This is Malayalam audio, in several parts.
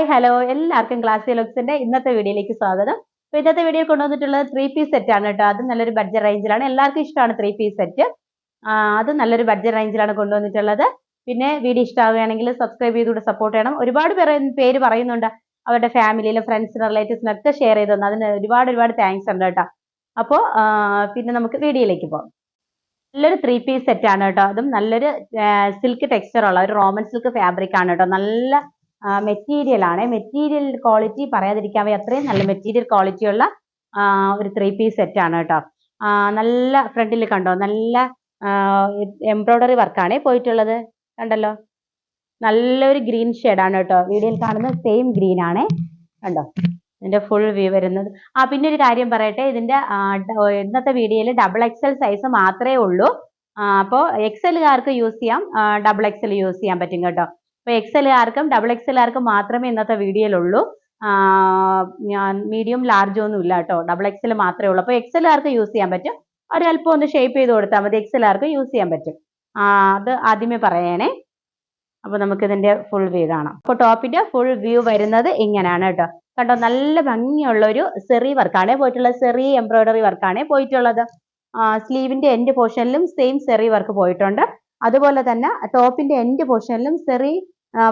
ഹായ് ഹലോ എല്ലാവർക്കും ക്ലാസ് ലുക്സിന്റെ ഇന്നത്തെ വീഡിയോയിലേക്ക് സ്വാഗതം. അപ്പൊ ഇന്നത്തെ വീഡിയോ കൊണ്ടുവന്നിട്ടുള്ളത് ത്രീ പീസ് സെറ്റ് ആണ് കേട്ടോ. അത് നല്ലൊരു ബഡ്ജറ്റ് റേഞ്ചിലാണ് എല്ലാവർക്കും ഇഷ്ടമാണ് ത്രീ പീസ് സെറ്റ് അത് നല്ലൊരു ബഡ്ജറ്റ് റേഞ്ചിലാണ് കൊണ്ടുവന്നിട്ടുള്ളത്. പിന്നെ വീഡിയോ ഇഷ്ടമാവുകയാണെങ്കിൽ സബ്സ്ക്രൈബ് ചെയ്തുകൂടെ സപ്പോർട്ട് ചെയ്യണം. ഒരുപാട് പേര് പേര് പറയുന്നുണ്ട്. അവരുടെ ഫാമിലിയിലും ഫ്രണ്ട്സിനും റിലേറ്റീവ്സിനും ഒക്കെ ഷെയർ ചെയ്ത് തന്നു അതിന് ഒരുപാട് ഒരുപാട് താങ്ക്സ് ഉണ്ട് കേട്ടോ. അപ്പോൾ പിന്നെ നമുക്ക് വീഡിയോയിലേക്ക് പോകാം. നല്ലൊരു ത്രീ പീസ് സെറ്റ് ആണ് കേട്ടോ. അതും നല്ലൊരു സിൽക്ക് ടെക്സ്ചർ ഉള്ള. ഒരു റോമൻ സിൽക്ക് ഫാബ്രിക് ആണ് കേട്ടോ. നല്ല മെറ്റീരിയൽ ആണ്. മെറ്റീരിയൽ ക്വാളിറ്റി പറയാതിരിക്കാൻ വയ്യ. അത്രയും നല്ല മെറ്റീരിയൽ ക്വാളിറ്റി ഉള്ള ഒരു ത്രീ പീസ് സെറ്റ് ആണ് കേട്ടോ. നല്ല ഫ്രണ്ടിൽ കണ്ടോ? നല്ല എംബ്രോയ്ഡറി വർക്കാണ് പോയിട്ടുള്ളത്. കണ്ടല്ലോ? നല്ലൊരു ഗ്രീൻ ആണ് കേട്ടോ. വീഡിയോയിൽ കാണുന്ന സെയിം ഗ്രീൻ ആണ്. കണ്ടോ? ഇതിന്റെ ഫുൾ വ്യൂ വരുന്നത്. ആ പിന്നെ ഒരു കാര്യം പറയട്ടെ. ഇതിന്റെ ഇന്നത്തെ വീഡിയോയിൽ ഡബിൾ എക്സൽ സൈസ് മാത്രമേ ഉള്ളൂ. അപ്പോൾ എക്സലുകാർക്ക് യൂസ് ചെയ്യാം. ഡബിൾ എക്സൽ യൂസ് ചെയ്യാൻ പറ്റും കേട്ടോ. അപ്പോൾ ആർക്കും ഡബിൾ എക്സ് എല്ലാവർക്കും മാത്രമേ ഇന്നത്തെ വീഡിയോയിലുള്ളൂ ഞാൻ മീഡിയം ലാർജ് ഒന്നും ഇല്ല കേട്ടോ. ഡബിൾ എക്സൽ മാത്രമേ ഉള്ളൂ. അപ്പോൾ ആർക്ക് യൂസ് ചെയ്യാൻ പറ്റും? ഒരല്പം ഒന്ന് ഷേപ്പ് ചെയ്ത് കൊടുത്താൽ മതി. എക്സ് എല്ലാവർക്കും യൂസ് ചെയ്യാൻ പറ്റും. അത് ആദ്യമേ പറയാനേ അപ്പോൾ നമുക്ക് ഇതിന്റെ ഫുൾ വ്യൂ കാണാം. അപ്പോൾ ടോപ്പിന്റെ ഫുൾ വ്യൂ വരുന്നത് ഇങ്ങനെയാണ് കേട്ടോ. കണ്ടോ നല്ല ഭംഗിയുള്ള ഒരു സെറി വർക്കാണ് പോയിട്ടുള്ളത്. സെറി എംബ്രോയിഡറി വർക്കാണ് പോയിട്ടുള്ളത്. സ്ലീവിന്റെ എൻഡ് പോർഷനിലും സെയിം സെറി വർക്ക് പോയിട്ടുണ്ട്. അതുപോലെ തന്നെ ടോപ്പിന്റെ എൻഡ് പോർഷനിലും സെറി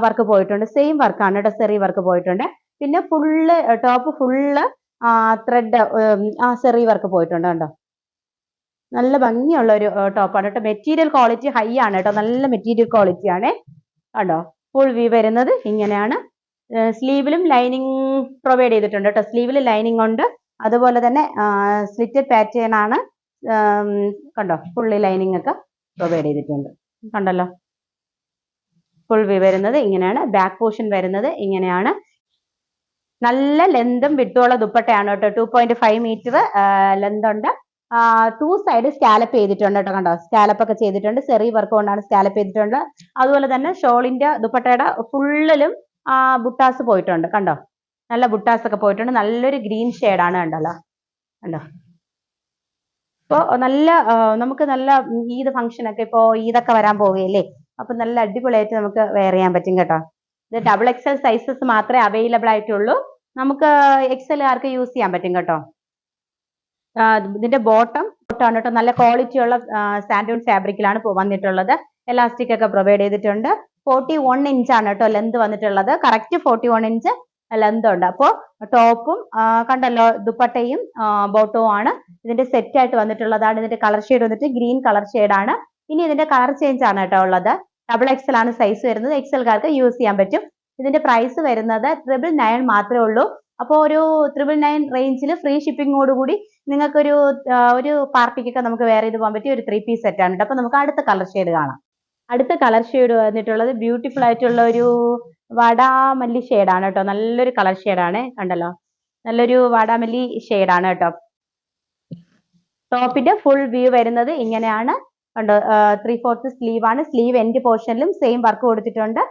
വർക്ക് പോയിട്ടുണ്ട്. സെയിം വർക്കാണ് കേട്ടോ സെറി വർക്ക് പോയിട്ടുണ്ട്. പിന്നെ ഫുള്ള് ടോപ്പ് ഫുള്ള് ത്രെഡ് ആ സെറി വർക്ക് പോയിട്ടുണ്ട് കേട്ടോ നല്ല ഭംഗിയുള്ള ഒരു ടോപ്പാണ് കേട്ടോ മെറ്റീരിയൽ ക്വാളിറ്റി ഹൈ ആണ് കേട്ടോ നല്ല മെറ്റീരിയൽ ക്വാളിറ്റി ആണ്. കണ്ടോ? ഫുൾ വ്യൂ വരുന്നത് ഇങ്ങനെയാണ്. സ്ലീവിലും ലൈനിങ് പ്രൊവൈഡ് ചെയ്തിട്ടുണ്ട് കേട്ടോ സ്ലീവിൽ ലൈനിങ് ഉണ്ട്. അതുപോലെ തന്നെ സ്ലിറ്റഡ് പാറ്റേൺ ആണ്. കണ്ടോ? ഫുള്ളി ലൈനിങ് ഒക്കെ. പ്രൊവൈഡ് ചെയ്തിട്ടുണ്ട്. കണ്ടല്ലോ? ഫുൾ വ്യൂ വരുന്നത് ഇങ്ങനെയാണ്. ബാക്ക് പോർഷൻ വരുന്നത് ഇങ്ങനെയാണ്. നല്ല ലെന്തും വിട്ടുള്ള ദുപ്പട്ടയാണ് കേട്ടോ. Two point five metre length ഉണ്ട്. ടു സൈഡ് സ്കാലപ്പ് ചെയ്തിട്ടുണ്ട് കേട്ടോ കണ്ടോ? സ്കാലപ്പ് ഒക്കെ ചെയ്തിട്ടുണ്ട്. സെറി വർക്ക് കൊണ്ടാണ് സ്കാലപ്പ് ചെയ്തിട്ടുണ്ട്. അതുപോലെ തന്നെ ഷോളിന്റെ ദുപ്പട്ടയുടെ ഫുള്ളിലും ബുട്ടാസ് പോയിട്ടുണ്ട് കണ്ടോ? നല്ല ബുട്ടാസ് ഒക്കെ പോയിട്ടുണ്ട്. നല്ലൊരു ഗ്രീൻ ഷെയ്ഡാണ് കണ്ടല്ലോ. കണ്ടോ? ഇപ്പോ നല്ല നമുക്ക് നല്ല ഈദ് ഫംഗ്ഷൻ ഒക്കെ ഇപ്പോ ഈദൊക്കെ വരാൻ പോവുകയല്ലേ? അപ്പൊ നല്ല അടിപൊളിയായിട്ട് നമുക്ക് വെയർ ചെയ്യാൻ പറ്റും കേട്ടോ. ഇത് ഡബിൾ എക്സൽ സൈസസ് മാത്രമേ അവൈലബിൾ ആയിട്ടുള്ളൂ. നമുക്ക് എക്സൽ ആർക്ക് യൂസ് ചെയ്യാൻ പറ്റും കേട്ടോ. ഇതിന്റെ ബോട്ടം ബോട്ടമാണ് കേട്ടോ. നല്ല ക്വാളിറ്റി ഉള്ള സാൻഡൂൺ ഫാബ്രിക്കിലാണ് വന്നിട്ടുള്ളത്. എലാസ്റ്റിക് ഒക്കെ പ്രൊവൈഡ് ചെയ്തിട്ടുണ്ട്. ഫോർട്ടി വൺ ഇഞ്ച് ആണ് കേട്ടോ ലെന്ത് വന്നിട്ടുള്ളത്. Correct forty one inch length ഉണ്ട് അപ്പോൾ ടോപ്പും കണ്ടല്ലോ ദുപ്പട്ടയും ബോട്ടവും ആണ്. ഇതിന്റെ സെറ്റ് ആയിട്ട് വന്നിട്ടുള്ളതാണ്. ഇതിന്റെ കളർ ഷെയ്ഡ് വന്നിട്ട് ഗ്രീൻ കളർ ആണ്. ഇനി ഇതിന്റെ കളർ ചേഞ്ച് ആണ് കേട്ടോ ഉള്ളത്. ഡബിൾ എക്സൽ ആണ് സൈസ് വരുന്നത്. എക്സൽകാർക്ക് യൂസ് ചെയ്യാൻ പറ്റും. ഇതിന്റെ പ്രൈസ് വരുന്നത് ട്രിപ്പിൾ നയൻ മാത്രമേ ഉള്ളൂ. അപ്പോൾ ഒരു ട്രിപ്പിൾ നയൻ റേഞ്ചിൽ ഫ്രീ ഷിപ്പിങ്ങോടുകൂടി നിങ്ങൾക്കൊരു ഒരു പാർട്ടിക്കൊക്കെ നമുക്ക് വേറെ ഇത് പോകാൻ പറ്റിയ ഒരു ത്രീ പീസ് സെറ്റ് ആണ് അപ്പോൾ നമുക്ക് അടുത്ത കളർ ഷെയ്ഡ് കാണാം. അടുത്ത കളർ ഷെയ്ഡ് വന്നിട്ടുള്ളത് ബ്യൂട്ടിഫുൾ ആയിട്ടുള്ള ഒരു വാടാമല്ലി ആണ് കേട്ടോ. നല്ലൊരു കളർ ആണ്. കണ്ടല്ലോ? നല്ലൊരു വാടാമല്ലി ആണ് കേട്ടോ. ടോപ്പിന്റെ ഫുൾ വ്യൂ വരുന്നത് ഇങ്ങനെയാണ്. കണ്ടോ? ത്രീ ഫോർത്ത് സ്ലീവ് ആണ്. സ്ലീവ് എൻഡ് പോർഷനിലും സെയിം വർക്ക് കൊടുത്തിട്ടുണ്ട്.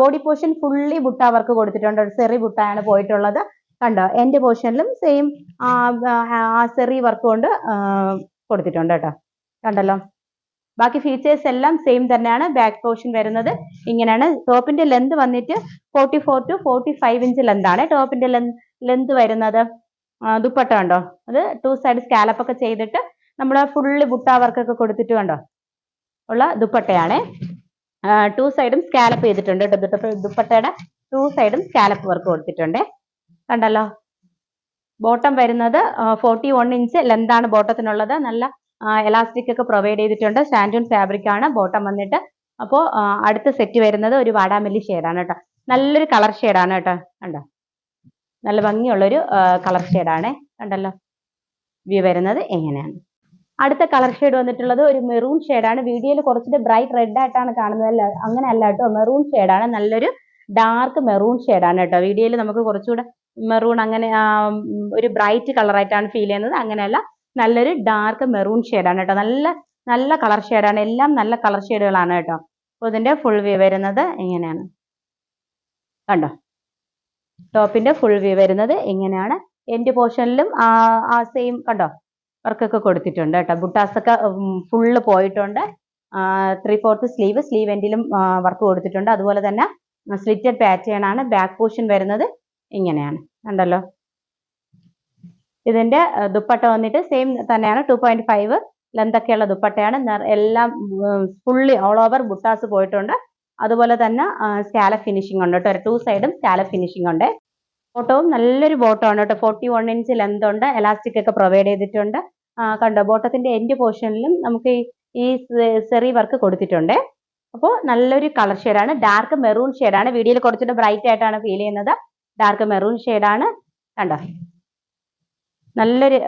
Body portion fully butta work കൊടുത്തിട്ടുണ്ട്. ഒരു സെറി ബുട്ടയാണ് പോയിട്ടുള്ളത്. കണ്ടോ? എൻഡ് പോർഷനിലും സെയിം സെറി വർക്ക് കൊണ്ട് കൊടുത്തിട്ടുണ്ട് കേട്ടോ. കണ്ടല്ലോ? ബാക്കി ഫീച്ചേഴ്സ് എല്ലാം സെയിം തന്നെയാണ്. ബാക്ക് പോർഷൻ വരുന്നത് ഇങ്ങനെയാണ്. ടോപ്പിന്റെ ലെന്ത് വന്നിട്ട് forty four to forty five inch ലെന്താണ് ടോപ്പിന്റെ ലെന്ത് വരുന്നത് ദുപ്പട്ട കണ്ടോ? അത് ടു സൈഡ് സ്കാലപ്പ് ഒക്കെ ചെയ്തിട്ട് നമ്മൾ ഫുള്ള് ബുട്ട വർക്ക് ഒക്കെ കൊടുത്തിട്ട് കണ്ടോ? ഉള്ള ദുപ്പട്ടയാണ്. ടു സൈഡും സ്കാലപ്പ് ചെയ്തിട്ടുണ്ട് കേട്ടോ. ദുപ്പ- ദുപ്പട്ടയുടെ ടു സൈഡും സ്കാലപ്പ് വർക്ക് കൊടുത്തിട്ടുണ്ട്. കണ്ടല്ലോ? ബോട്ടം വരുന്നത് ഫോർട്ടി വൺ ഇഞ്ച് ലെന്താണ് ബോട്ടത്തിനുള്ളത്. നല്ല എലാസ്റ്റിക് ഒക്കെ പ്രൊവൈഡ് ചെയ്തിട്ടുണ്ട്. സാൻഡൂൺ ഫാബ്രിക് ആണ് ബോട്ടം വന്നിട്ട്. അപ്പോൾ അടുത്ത സെറ്റ് വരുന്നത് ഒരു വാടാമല്ലി ആണ് കേട്ടോ. നല്ലൊരു കളർ ആണ് കേട്ടോ. കണ്ടോ? നല്ല ഭംഗിയുള്ളൊരു കളർ ആണ്. കണ്ടല്ലോ? വ്യൂ വരുന്നത് എങ്ങനെയാണ്? അടുത്ത കളർ ഷെയ്ഡ് വന്നിട്ടുള്ളത് ഒരു മെറൂൺ ആണ്. വീഡിയോയിൽ കുറച്ചുകൂടി ബ്രൈറ്റ് റെഡ് ആയിട്ടാണ് കാണുന്നത്. അങ്ങനെ അല്ല കേട്ടോ. മെറൂൺ ആണ്. നല്ലൊരു ഡാർക്ക് മെറൂൺ ആണ് കേട്ടോ. വീഡിയോയിൽ നമുക്ക് കുറച്ചുകൂടെ മെറൂൺ അങ്ങനെ ഒരു ബ്രൈറ്റ് കളറായിട്ടാണ് ഫീൽ ചെയ്യുന്നത്. അങ്ങനെയല്ല നല്ലൊരു ഡാർക്ക് മെറൂൺ ആണ് കേട്ടോ. നല്ല നല്ല കളർ ആണ്. എല്ലാം നല്ല കളർ ഷെയ്ഡുകളാണ് കേട്ടോ. അപ്പോൾ ഇതിന്റെ ഫുൾ വ്യൂ വരുന്നത് എങ്ങനെയാണ്? കണ്ടോ? ടോപ്പിന്റെ ഫുൾ വ്യൂ വരുന്നത് ഇങ്ങനെയാണ് എൻഡ് പോർഷനിലും ആ സെയിം കണ്ടോ? വർക്കൊക്കെ കൊടുത്തിട്ടുണ്ട് കേട്ടോ. ബുട്ടാസ് ഒക്കെ ഫുള്ള് പോയിട്ടുണ്ട്. ത്രീ ഫോർത്ത് സ്ലീവ് സ്ലീവ് എൻഡിലും വർക്ക് കൊടുത്തിട്ടുണ്ട്. അതുപോലെ തന്നെ സ്ലിറ്റഡ് പാറ്റേൺ ആണ്. ബാക്ക് പോർഷൻ വരുന്നത് ഇങ്ങനെയാണ്. കണ്ടല്ലോ? ഇതിന്റെ ദുപ്പട്ട വന്നിട്ട് സെയിം തന്നെയാണ്. ടു പോയിന്റ് ഫൈവ് ലെന്തൊക്കെയുള്ള ദുപ്പട്ടയാണ്. എല്ലാം ഫുള്ളി ഓൾ ഓവർ ബുട്ടാസ് പോയിട്ടുണ്ട്. അതുപോലെ തന്നെ സ്കാല ഫിനിഷിംഗ് ഉണ്ട് കേട്ടോ. ടു സൈഡും സ്കാല ഫിനിഷിംഗ് ഉണ്ട്. ബോട്ടവും നല്ലൊരു ബോട്ടമാണ് കേട്ടോ. ഫോർട്ടി വൺ ഇഞ്ച് ലെന്ത് ഉണ്ട്. എലാസ്റ്റിക് ഒക്കെ പ്രൊവൈഡ് ചെയ്തിട്ടുണ്ട്. കണ്ടോ? ബോട്ടത്തിന്റെ എൻഡ് പോർഷനിലും നമുക്ക് ഈ- ഈ സെറി വർക്ക് കൊടുത്തിട്ടുണ്ട്. അപ്പോൾ നല്ലൊരു കളർ ഷെയ്ഡാണ് ഡാർക്ക് മെറൂൺ ഷെയ്ഡാണ് വീഡിയോയിൽ കുറച്ചുകൂടെ ബ്രൈറ്റ് ആയിട്ടാണ് ഫീൽ ചെയ്യുന്നത്. ഡാർക്ക് മെറൂൺ ഷെയ്ഡാണ് കണ്ടോ? നല്ലൊരു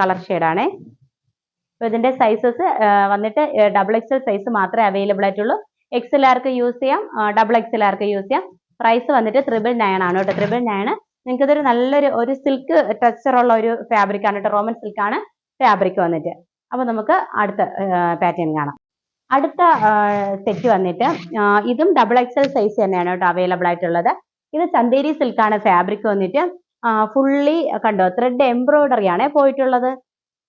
കളർ ഷെയ്ഡാണേ അപ്പോൾ ഇതിന്റെ സൈസസ് വന്നിട്ട് ഡബിൾ എക്സൽ സൈസ് മാത്രമേ അവൈലബിൾ ആയിട്ടുള്ളൂ. എക്സൽ ആർക്ക് യൂസ് ചെയ്യാം? ഡബിൾ എക്സ് എൽ ആർക്ക് യൂസ് ചെയ്യാം? പ്രൈസ് വന്നിട്ട് ത്രിബിൾ നയൻ ആണ് കേട്ടോ. ത്രിബിൾ നയൻ നിങ്ങൾക്ക് ഇതൊരു നല്ലൊരു ഒരു സിൽക്ക് ടെക്സ്ചർ ഉള്ള ഒരു ഫാബ്രിക് ആണ് കേട്ടോ. റോമൻ സിൽക്ക് ആണ് ഫാബ്രിക് വന്നിട്ട്. അപ്പോൾ നമുക്ക് അടുത്ത പാറ്റേൺ കാണാം. അടുത്ത സെറ്റ് വന്നിട്ട് ഇതും ഡബിൾ എക്സ് എക്സൽ സൈസ് തന്നെയാണ് കേട്ടോ അവൈലബിൾ ആയിട്ടുള്ളത്. ഇത് ചന്തേരി സിൽക്ക് ആണ് ഫാബ്രിക് വന്നിട്ട്. ഫുള്ളി കണ്ടോ ത്രെഡ് എംബ്രോയിഡറി ആണ് പോയിട്ടുള്ളത്.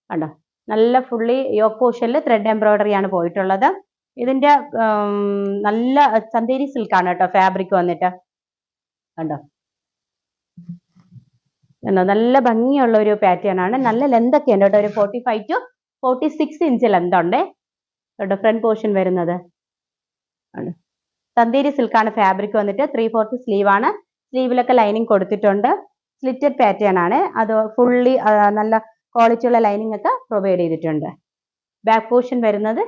കണ്ടോ നല്ല ഫുള്ളി യോക്ക് ത്രെഡ് എംബ്രോയിഡറി ആണ് പോയിട്ടുള്ളത്. ഇതിന്റെ നല്ല ചന്തേരി ആണ് കേട്ടോ ഫാബ്രിക് വന്നിട്ട്. കണ്ടോ? കണ്ടോ? നല്ല ഭംഗിയുള്ള ഒരു പാറ്റേൺ ആണ്. നല്ല ലെന്ത് ഒക്കെ ഉണ്ട് കേട്ടോ ഒരു forty five to forty six inch length ഉണ്ടേ. കേട്ടോ ഫ്രണ്ട് പോർഷൻ വരുന്നത്. തന്തേരി സിൽക്കാണ് ഫാബ്രിക് വന്നിട്ട് ത്രീ ഫോർത്ത് സ്ലീവ് ആണ്. സ്ലീവിലൊക്കെ ലൈനിങ് കൊടുത്തിട്ടുണ്ട്. സ്ലിറ്റഡ് പാറ്റേൺ ആണ്. അത് ഫുള്ളി നല്ല ക്വാളിറ്റി ഉള്ള ലൈനിങ് ഒക്കെ പ്രൊവൈഡ് ചെയ്തിട്ടുണ്ട്. ബാക്ക് പോർഷൻ വരുന്നത്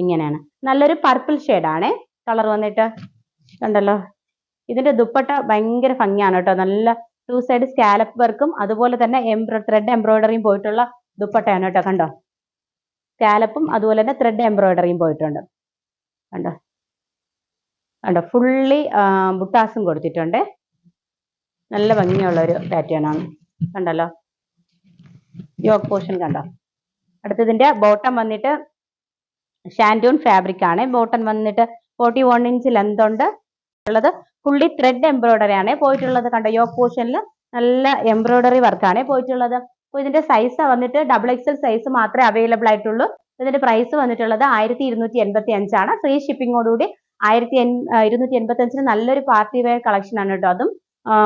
ഇങ്ങനെയാണ്. നല്ലൊരു പർപ്പിൾ ആണ്. കളർ വന്നിട്ട് കണ്ടല്ലോ. ഇതിന്റെ ദുപ്പട്ട ഭയങ്കര ഭംഗിയാണ് കേട്ടോ. നല്ല ടു സൈഡ് സ്കാലപ്പ് വർക്കും അതുപോലെ തന്നെ എംബ്രോ ത്രെഡ് എംബ്രോയിഡറിയും പോയിട്ടുള്ള ദുപ്പട്ടയാണ് കേട്ടോ. കണ്ടോ? സ്കാലപ്പും അതുപോലെ തന്നെ ത്രെഡ് എംബ്രോയിഡറിയും പോയിട്ടുണ്ട്. കണ്ടോ? കണ്ടോ? ഫുള്ളി ബുട്ടാസും കൊടുത്തിട്ടുണ്ട്. നല്ല ഭംഗിയുള്ള ഒരു പാറ്റേൺ ആണ്. കണ്ടല്ലോ? യോക്ക് പോർഷൻ കണ്ടോ? അടുത്തതിന്റെ ബോട്ടം വന്നിട്ട് ഷാൻഡൂൺ ഫാബ്രിക് ആണ്. ബോട്ടൺ വന്നിട്ട് ഫോർട്ടി വൺ ഇഞ്ച് ലെന്ത് ഉണ്ട്. ഉള്ളത് ഫുള്ളി ത്രെഡ് എംബ്രോയിഡറി ആണ് പോയിട്ടുള്ളത്. കണ്ടോ? യോക്ക് പോർഷനിൽ നല്ല എംബ്രോയിഡറി വർക്കാണ് പോയിട്ടുള്ളത്. അപ്പോൾ ഇതിന്റെ സൈസ് വന്നിട്ട് ഡബിൾ എക്സൽ സൈസ് മാത്രമേ അവൈലബിൾ ആയിട്ടുള്ളൂ. ഇതിന്റെ പ്രൈസ് വന്നിട്ടുള്ളത് ആയിരത്തി ഇരുന്നൂറ്റി എൺപത്തി അഞ്ചാണ് ഫ്രീ ഷിപ്പിങ്ങോടുകൂടി ആയിരത്തി ഇരുന്നൂറ്റി എൺപത്തി അഞ്ചിന് നല്ലൊരു പാർട്ടി വെയർ കളക്ഷൻ ആണ് കേട്ടോ. അതും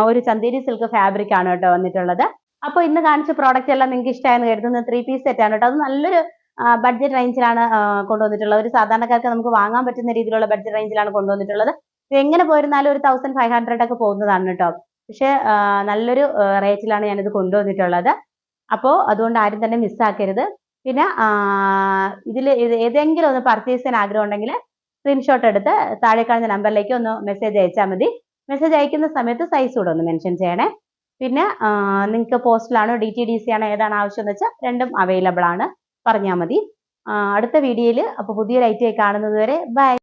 ഒരു ചന്തേരി സിൽക്ക് ഫാബ്രിക് ആണ് കേട്ടോ വന്നിട്ടുള്ളത്. അപ്പോൾ ഇന്ന് കാണിച്ച പ്രോഡക്റ്റ് എല്ലാം നിങ്ങൾക്ക് ഇഷ്ടമായെന്ന് കരുതുന്ന. ത്രീ പീസ് സെറ്റ് ആണ് കേട്ടോ. അത് നല്ലൊരു ബഡ്ജറ്റ് റേഞ്ചിലാണ് കൊണ്ടുവന്നിട്ടുള്ളത്. ഒരു സാധാരണക്കാർക്ക് നമുക്ക് വാങ്ങാൻ പറ്റുന്ന രീതിയിലുള്ള ബഡ്ജറ്റ് റേഞ്ചിലാണ് കൊണ്ടുവന്നിട്ടുള്ളത്. എങ്ങനെ പോയിരുന്നാലും ഒരു തൗസൻഡ് ഫൈവ് ഹൺഡ്രഡ് ഒക്കെ പോകുന്നതാണ് കേട്ടോ പക്ഷെ നല്ലൊരു റേറ്റിലാണ് ഞാനിത് കൊണ്ടുവന്നിട്ടുള്ളത്. അപ്പോൾ അതുകൊണ്ട് ആരും തന്നെ മിസ്സാക്കരുത് പിന്നെ ഇതിൽ ഏതെങ്കിലും ഒന്ന് പർച്ചേസ് ചെയ്യാൻ ആഗ്രഹം ഉണ്ടെങ്കിൽ സ്ക്രീൻഷോട്ട് എടുത്ത് താഴെ കാണുന്ന നമ്പറിലേക്ക് ഒന്ന് മെസ്സേജ് അയച്ചാൽ മതി. മെസ്സേജ് അയക്കുന്ന സമയത്ത് സൈസ് കൂടെ ഒന്ന് മെൻഷൻ ചെയ്യണേ. പിന്നെ നിങ്ങൾക്ക് പോസ്റ്റിലാണോ ഡി ടി ഡി സി ആണോ ഏതാണ് ആവശ്യം എന്ന് വെച്ചാൽ രണ്ടും അവൈലബിൾ ആണ്. പറഞ്ഞാൽ മതി. അടുത്ത വീഡിയോയിൽ അപ്പോൾ പുതിയൊരു ഐറ്റം കാണുന്നത് വരെ ബൈ.